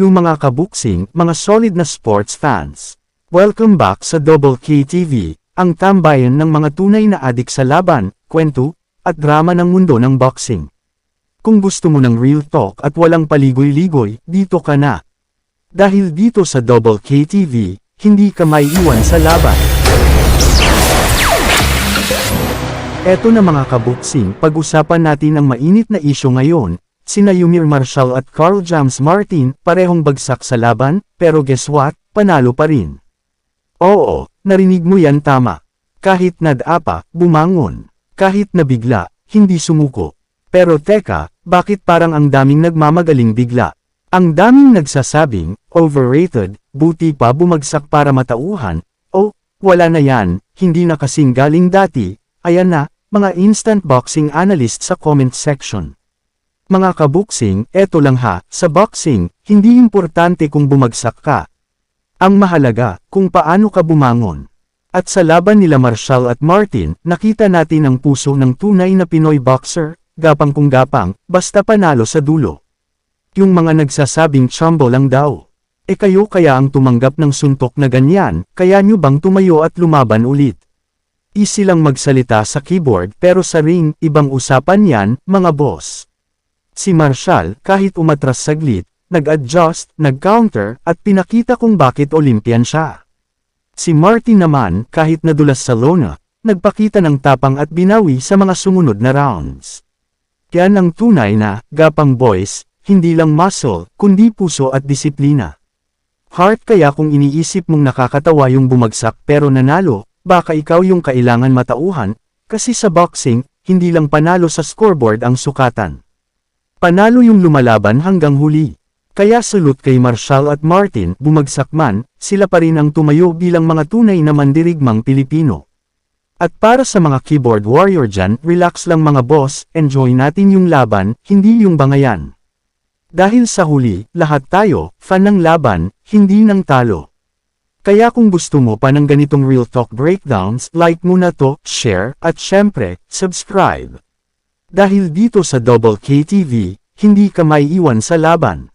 yung mga kabuksing, mga solid na sports fans. Welcome back sa Double K TV, ang tambayan ng mga tunay na adik sa laban, kwento, at drama ng mundo ng boxing. Kung gusto mo ng real talk at walang paligoy-ligoy, dito ka na. Dahil dito sa Double K TV, hindi ka maiiwan sa laban. Eto na mga kabuksing, pag-usapan natin ang mainit na isyo ngayon, sina Yumir Marshall at Carl James Martin, parehong bagsak sa laban, pero guess what, panalo pa rin. Oo, narinig mo yan tama. Kahit nadapa, bumangon. Kahit nabigla, hindi sumuko. Pero teka, bakit parang ang daming nagmamagaling bigla? Ang daming nagsasabing, overrated, buti pa bumagsak para matauhan, oh, wala na yan, hindi na kasing galing dati, ayan na, mga instant boxing analyst sa comment section. Mga kabuksing, eto lang ha, sa boxing, hindi importante kung bumagsak ka. Ang mahalaga, kung paano ka bumangon. At sa laban nila Marshall at Martin, nakita natin ang puso ng tunay na Pinoy boxer, gapang kung gapang, basta panalo sa dulo. Yung mga nagsasabing chumbo lang daw. E kayo kaya ang tumanggap ng suntok na ganyan, kaya nyo bang tumayo at lumaban ulit? Easy lang magsalita sa keyboard pero sa ring, ibang usapan yan, mga boss. Si Marshall, kahit umatras saglit, nag-adjust, nag-counter, at pinakita kung bakit Olympian siya. Si Martin naman, kahit nadulas sa lona, nagpakita ng tapang at binawi sa mga sumunod na rounds. Yan ang tunay na, gapang boys, hindi lang muscle, kundi puso at disiplina. Heart kaya kung iniisip mong nakakatawa yung bumagsak pero nanalo, baka ikaw yung kailangan matauhan, kasi sa boxing, hindi lang panalo sa scoreboard ang sukatan. Panalo yung lumalaban hanggang huli. Kaya salute kay Marshall at Martin, bumagsak man, sila pa rin ang tumayo bilang mga tunay na mandirigmang Pilipino. At para sa mga keyboard warrior dyan, relax lang mga boss, enjoy natin yung laban, hindi yung bangayan. Dahil sa huli, lahat tayo, fan ng laban, hindi ng talo. Kaya kung gusto mo pa ng ganitong real talk breakdowns, like mo na to, share, at syempre, subscribe. Dahil dito sa Double KTV, hindi ka maiiwan sa laban.